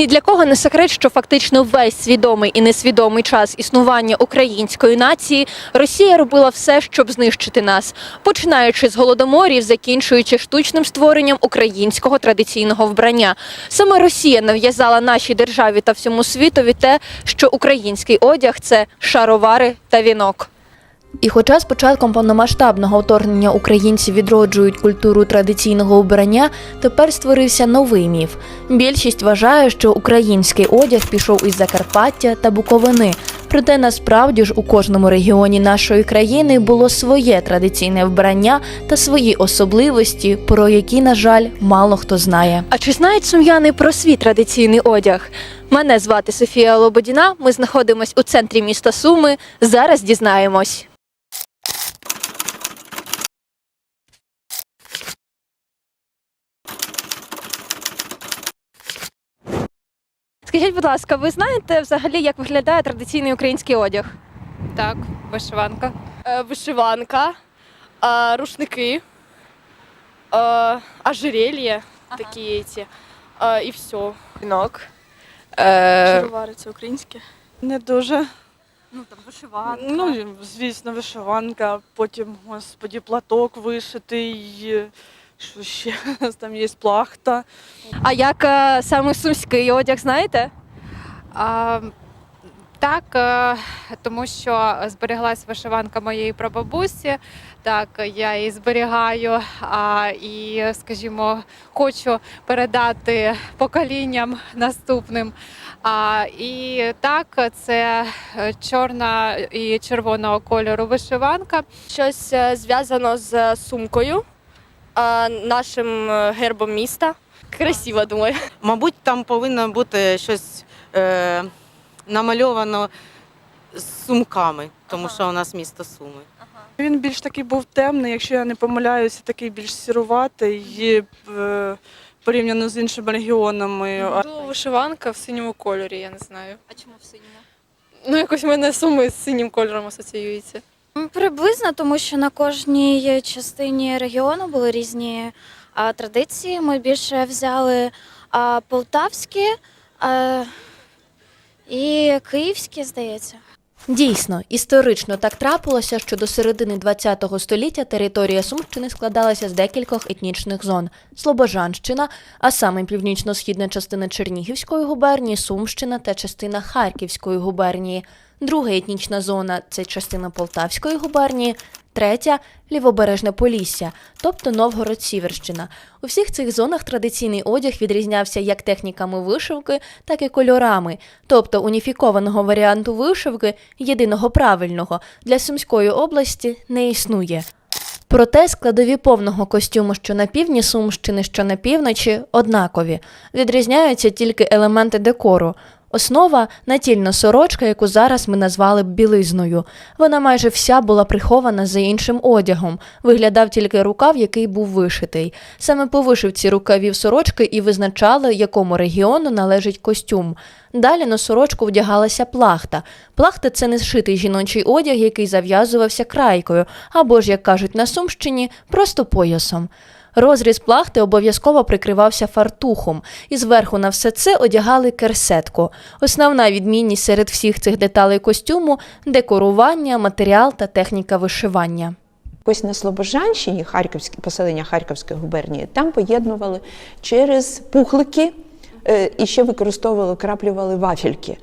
Ні для кого не секрет, що фактично весь свідомий і несвідомий час існування української нації Росія робила все, щоб знищити нас, починаючи з голодоморів, закінчуючи штучним створенням українського традиційного вбрання. Саме Росія нав'язала нашій державі та всьому світові те, що український одяг це шаровари та вінок. І хоча з початком повномасштабного вторгнення українці відроджують культуру традиційного вбрання, тепер створився новий міф. Більшість вважає, що український одяг пішов із Закарпаття та Буковини. Проте насправді ж у кожному регіоні нашої країни було своє традиційне вбрання та свої особливості, про які, на жаль, мало хто знає. А чи знають сум'яни про свій традиційний одяг? Мене звати Софія Лободіна. Ми знаходимось у центрі міста Суми. Зараз дізнаємось. Скажіть, будь ласка, ви знаєте взагалі, як виглядає традиційний український одяг? Так, вишиванка. Е, вишиванка, е, рушники, е, ожерелья такі ці, е, і все. Вінок. Е, Шаровари це українське. Не дуже. Ну там вишиванка. Ну, звісно, вишиванка, потім, господі, платок вишитий, що ще там є плахта. А як е, саме сумський одяг, знаєте? А, так, е, тому що збереглась вишиванка моєї прабабусі. Так, я її зберігаю а, і, скажімо, хочу передати поколінням наступним. А, і так, це е, чорна і червоного кольору вишиванка. Щось е, зв'язано з сумкою, е, нашим е, гербом міста. Красиво, думаю. мабуть, там повинно бути щось е, намальовано з сумками, тому що у нас місто Суми. Він більш такий був темний, якщо я не помиляюся, такий більш сіруватий е, порівняно з іншими регіонами. А Можливо, вишиванка в синьому кольорі, я не знаю. А чому в синьому? Ну, якось в мене суми з синім кольором асоціюються. Приблизно, тому що на кожній частині регіону були різні а, традиції. Ми більше взяли а, полтавські а, і київські, здається. Дійсно, історично так трапилося, що до середини ХХ століття територія Сумщини складалася з декількох етнічних зон: Слобожанщина, а саме північно-східна частина Чернігівської губернії, Сумщина та частина Харківської губернії. Друга етнічна зона це частина Полтавської губернії. Третя лівобережне Полісся, тобто Новгород-Сіверщина. У всіх цих зонах традиційний одяг відрізнявся як техніками вишивки, так і кольорами, тобто уніфікованого варіанту вишивки, єдиного правильного, для Сумської області не існує. Проте складові повного костюму, що на півдні Сумщини, що на півночі, однакові. Відрізняються тільки елементи декору. Основа натільна сорочка, яку зараз ми назвали б білизною. Вона майже вся була прихована за іншим одягом. Виглядав тільки рукав, який був вишитий. Саме по вишивці рукавів сорочки і визначали, якому регіону належить костюм. Далі на сорочку вдягалася плахта. Плахта це не зшитий жіночий одяг, який зав'язувався крайкою, або ж, як кажуть на Сумщині, просто поясом. Розріз плахти обов'язково прикривався фартухом, і зверху на все це одягали керсетку. Основна відмінність серед всіх цих деталей костюму декорування, матеріал та техніка вишивання. Ось на Слобожанщині, Харківське поселення Харківської губернії, там поєднували через пухлики е, і ще використовували, краплювали вафельки.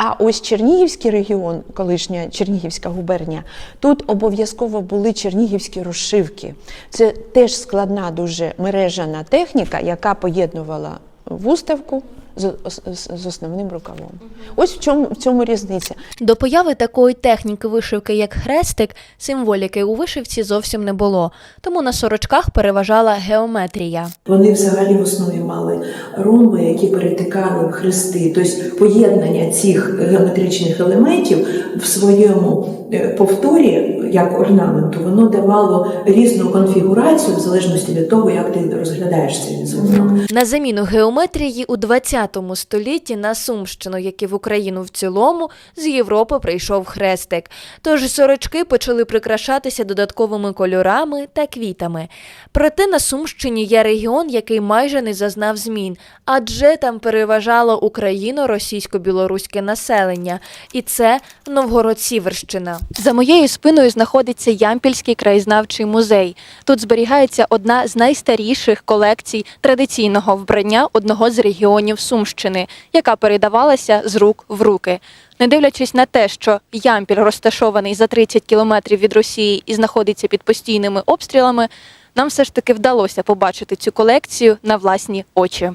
А ось Чернігівський регіон, колишня Чернігівська губернія, тут обов'язково були чернігівські розшивки. Це теж складна, дуже мережана техніка, яка поєднувала вуставку з, з, з основним рукавом. Ось в чому в цьому різниця. До появи такої техніки вишивки, як хрестик, символіки у вишивці зовсім не було, тому на сорочках переважала геометрія. Вони взагалі в основі мали ромби, які перетикали в хрести. Тобто поєднання цих геометричних елементів в своєму е, повторі, як орнаменту, воно давало різну конфігурацію в залежності від того, як ти розглядаєш цей візерунок. На заміну геометрії у 20 20 столітті на Сумщину, як і в Україну в цілому, з Європи прийшов хрестик. Тож сорочки почали прикрашатися додатковими кольорами та квітами. Проте на Сумщині є регіон, який майже не зазнав змін, адже там переважало україно-російсько-білоруське населення, і це Новгород-Сіверщина. За моєю спиною знаходиться Ямпільський краєзнавчий музей. Тут зберігається одна з найстаріших колекцій традиційного вбрання одного з регіонів Сумщини, яка передавалася з рук в руки. Не дивлячись на те, що Ямпіль розташований за 30 кілометрів від Росії і знаходиться під постійними обстрілами, нам все ж таки вдалося побачити цю колекцію на власні очі.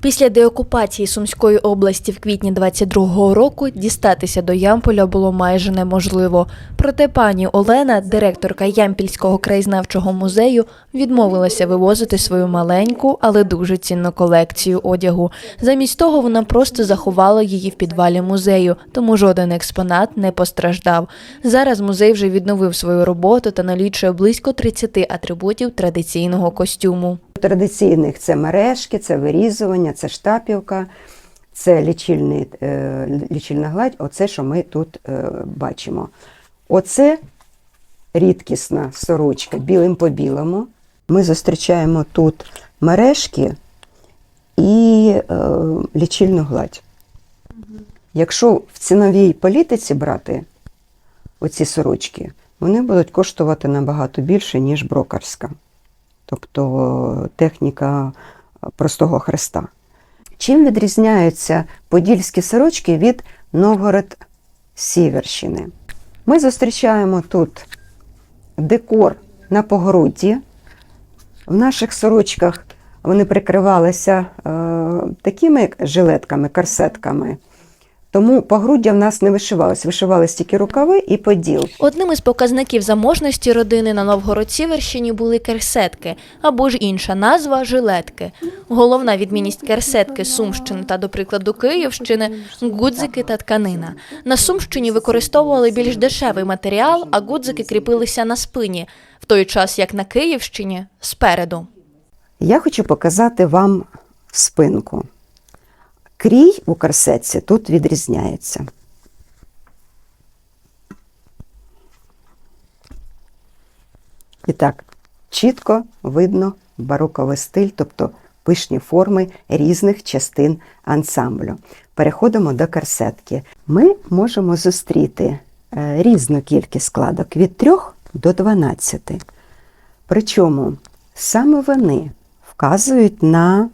Після деокупації Сумської області в квітні 22-го року дістатися до Ямполя було майже неможливо. Проте пані Олена, директорка Ямпільського краєзнавчого музею, відмовилася вивозити свою маленьку, але дуже цінну колекцію одягу. Замість того вона просто заховала її в підвалі музею, тому жоден експонат не постраждав. Зараз музей вже відновив свою роботу та налічує близько 30 атрибутів традиційного костюму. Традиційних це мережки, це вирізування, це штапівка, це лічильний, е, лічильна гладь, оце, що ми тут е, бачимо. Оце рідкісна сорочка білим по білому. Ми зустрічаємо тут мережки і е, лічильну гладь. Якщо в ціновій політиці брати оці сорочки, вони будуть коштувати набагато більше, ніж брокерська тобто техніка простого хреста. Чим відрізняються подільські сорочки від Новгород-Сіверщини? Ми зустрічаємо тут декор на погрудді. В наших сорочках вони прикривалися е, такими жилетками, корсетками. Тому погруддя в нас не вишивалось, вишивались тільки рукави і поділ. Одним із показників заможності родини на Новгород-Сіверщині були керсетки або ж інша назва жилетки. Головна відмінність керсетки Сумщини та, до прикладу, Київщини гудзики та тканина. На Сумщині використовували більш дешевий матеріал, а гудзики кріпилися на спині, в той час як на Київщині спереду. Я хочу показати вам спинку. Крій у корсетці тут відрізняється. І так, чітко видно бароковий стиль, тобто пишні форми різних частин ансамблю. Переходимо до корсетки. Ми можемо зустріти е, різну кількість складок від 3 до 12. Причому саме вони вказують на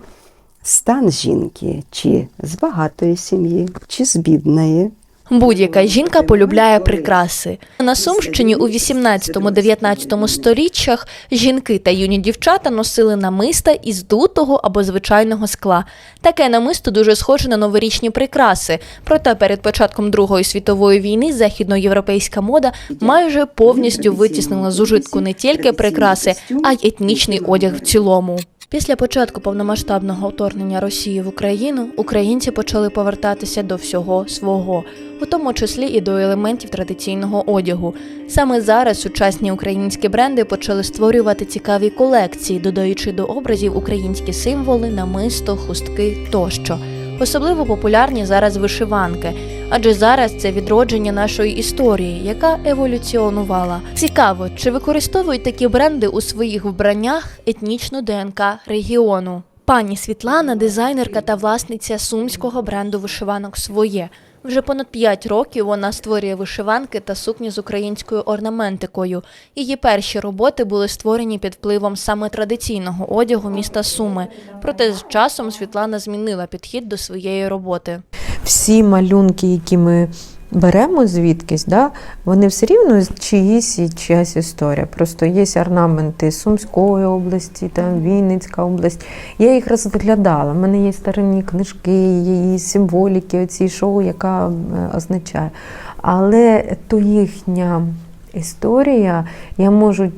стан жінки, чи з багатої сім'ї, чи з бідної. Будь-яка жінка полюбляє прикраси. На Сумщині у 18-19 сторіччях жінки та юні дівчата носили намиста із дутого або звичайного скла. Таке намисто дуже схоже на новорічні прикраси. Проте перед початком Другої світової війни західноєвропейська мода майже повністю витіснила з ужитку не тільки прикраси, а й етнічний одяг в цілому. Після початку повномасштабного вторгнення Росії в Україну українці почали повертатися до всього свого, у тому числі і до елементів традиційного одягу. Саме зараз сучасні українські бренди почали створювати цікаві колекції, додаючи до образів українські символи, намисто, хустки тощо. Особливо популярні зараз вишиванки, адже зараз це відродження нашої історії, яка еволюціонувала. Цікаво, чи використовують такі бренди у своїх вбраннях етнічну ДНК регіону. Пані Світлана, дизайнерка та власниця сумського бренду вишиванок своє. Вже понад 5 років вона створює вишиванки та сукні з українською орнаментикою. Її перші роботи були створені під впливом саме традиційного одягу міста Суми. Проте з часом Світлана змінила підхід до своєї роботи. Всі малюнки, які ми беремо звідкись, да, вони все рівно чиїсь і чиясь історія. Просто є орнаменти Сумської області, там Вінницька область. Я їх розглядала. У мене є старинні книжки, є символіки, оці шоу, яка е, означає. Але то їхня історія, я можу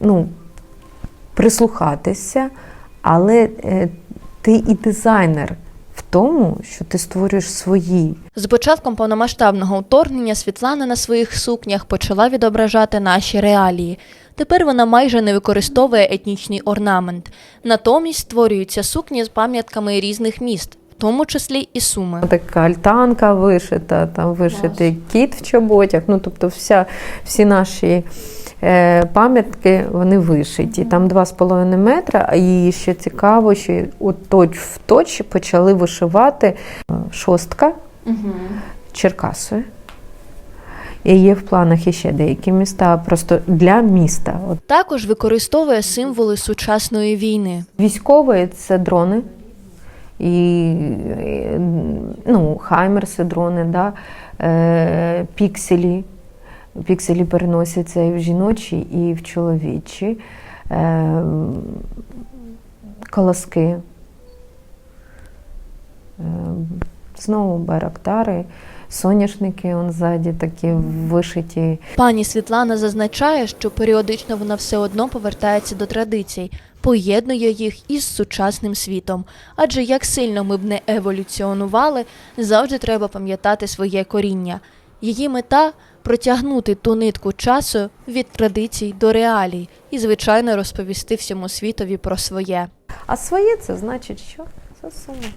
ну, прислухатися, але е, ти і дизайнер тому, що ти створюєш свої З початком повномасштабного вторгнення Світлана на своїх сукнях почала відображати наші реалії. Тепер вона майже не використовує етнічний орнамент. Натомість створюються сукні з пам'ятками різних міст, тому числі і суми. Така альтанка вишита, там вишитий кіт в чоботях. Ну, тобто, вся, всі наші е, пам'ятки вони вишиті. Там 2,5 метра. І ще цікаво, що от точ в точ почали вишивати е, шостка Черкаси. І є в планах іще деякі міста, просто для міста. От Також використовує символи сучасної війни. Військові це дрони. І ну, хаймерси, дрони, да? е, пікселі. Пікселі переносяться і в жіночі, і в чоловічі. Е, колоски. Знову байрактари, соняшники он ззаді такі вишиті. Пані Світлана зазначає, що періодично вона все одно повертається до традицій, поєднує їх із сучасним світом. Адже як сильно ми б не еволюціонували, завжди треба пам'ятати своє коріння. Її мета протягнути ту нитку часу від традицій до реалій і, звичайно, розповісти всьому світові про своє. А своє це значить що? Це сума.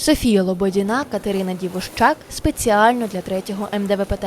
Софія Лободіна, Катерина Дівощак спеціально для третього МДВПТ.